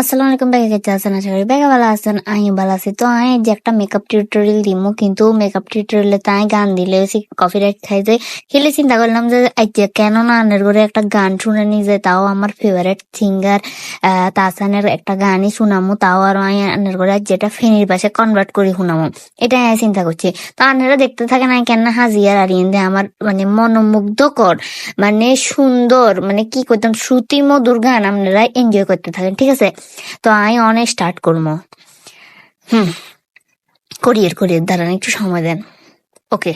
আসসালামু আলাইকুম ব্যাগে কেটে আছেন? আশা করি ব্যাগে ভালো আছেন। আমি ভালো আছি। তো আমি যে একটা মেকআপ টিউটোরিয়াল দিমু, কিন্তু মেকআপ টিউটোরিয়ালে তাই গান দিলে সে কফি রাইট খাই যায় খেলে চিন্তা করলাম যে আইতে কেন না আনের করে একটা গান শুনে নি যে, তাও আমার ফেভারিট সিঙ্গার তাসানের একটা গানই শুনামু, তাও আর আমি আনের করে যেটা ফেনির পাশে কনভার্ট করে শুনামু। এটাই আমি চিন্তা করছি। তো আনেরা দেখতে থাকে না কেন হাজিয়ার আর ইন্দে আমার মানে মনোমুগ্ধকর মানে সুন্দর মানে কি করতাম শ্রুতি মধুর গান আপনারা এনজয় করতে থাকেন, ঠিক আছে? তো আমি অনেক স্টার্ট করব। হুম করিয়ের করিয়ের দাঁড়ান, একটু সময় দেন। ওকে।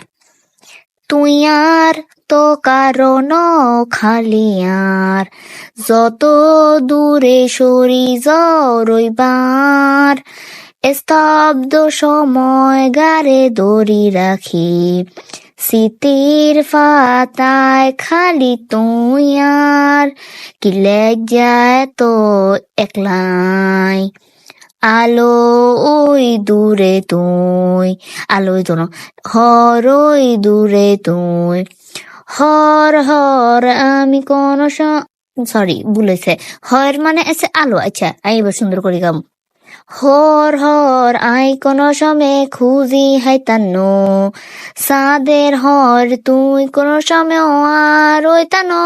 তুই আর তো কারণ খালি আর, যত দূরে সরি রইবার, স্তব্ধ সময় গারে দড়ি রাখি। স্মৃতির পাতায় খালি তুই আর কি যায় তো একলাই আলো ওই দূরে তুই আলো ওই তো হর ওই দূরে তুই হর হর আমি কোন সরি ভুলেছে হর মানে আছে আলো আচ্ছা আমি এবার সুন্দর করে গাম হর হর আই কোন সময় খুঁজি হাইতান্ন সাদের হর তুই কোন সমে আর ওই তানো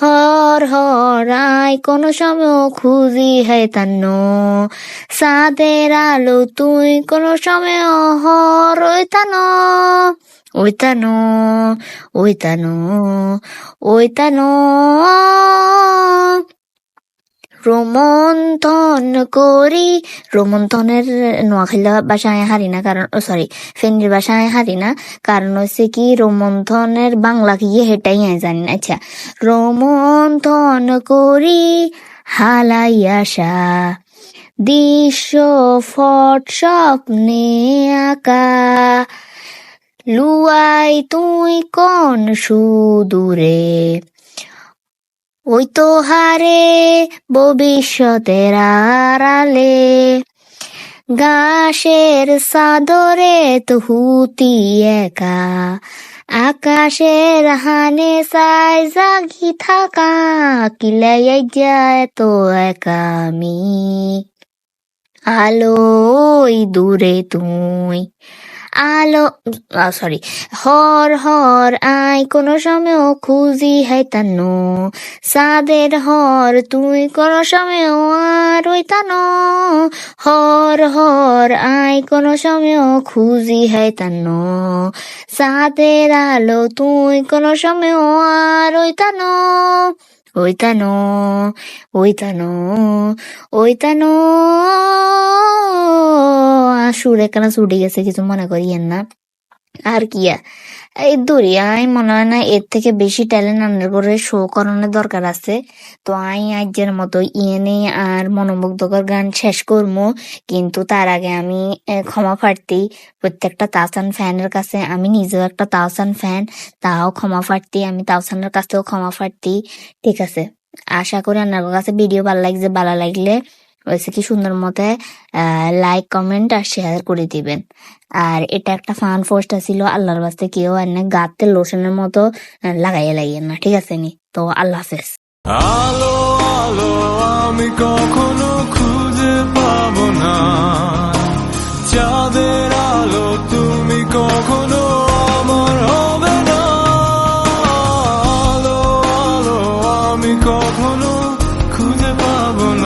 হর হর আই কোন সময় খুঁজি হাইতান্ন সাদের আলো তুই কোন সময় হর ওই তানো ওই তানো ওই তানো ওই তানো রোমন্থন করি, রোমন্থনের নোয়াখালী ভাষায় হারি না, কারণ সরি ফেনীর ভাষায় হারি না, কারণ হচ্ছে কি রোমন্থনের বাংলা কি হেটাই আমি জানি না। আচ্ছা রোমন্থন করি, হালাই আশা, দৃশ্য ফট স্বপ্নে আঁকা, লুয়াই তুই কোন সুদূরে ওই তো হারে ভবিষ্যতের আড়ালে। ঘাসের সাদরে তুহুতি একা, আকাশের হানে সাই জাগি থাকা, কিলাই যায় তো একা আমি। আলো ওই দূরে তুই আলো সরি হর হর আই, কোন সময় খুঁজি হাইতান্ন সাদের হর, তুই কোন সময় আর ওই তানো হর হর আই, কোন সময় খুঁজি হাইতান্ন সাদের আলো, তুই কোন সময় আর ওই তানো ওই তানো ওই তানো ওই তানো সুর একখানা ছুটে গেছে কিছু মনে করিয়েন না আর কি এই দূরে আই মনে হয় না এর থেকে বেশি ট্যালেন্ট আনার করে শো করানোর দরকার আছে তো আই আজের মতো ইয়েনে আর মনোমুগ্ধকর গান শেষ করব কিন্তু তার আগে আমি ক্ষমা প্রার্থী প্রত্যেকটা তাওসান ফ্যানের কাছে আমি নিজেও একটা তাওসান ফ্যান তাও ক্ষমা প্রার্থী আমি তাওসানের কাছেও ক্ষমা প্রার্থী ঠিক আছে আশা করি আপনার কাছে ভিডিও ভালো লাগছে ভালো লাগলে হয়েছে কি সুন্দর মতে লাইক কমেন্ট আর শেয়ার করে দিবেন। আর এটা একটা ফান পোস্ট ছিল আল্লাহর বাস্তে কেউ এনে গাতে লোশনের মতো লাগাইয়া লাগিয়ে না, ঠিক আছে নি? তো আল্লাহ হাফেজ। আমি কখনো খুঁজে পাবো না।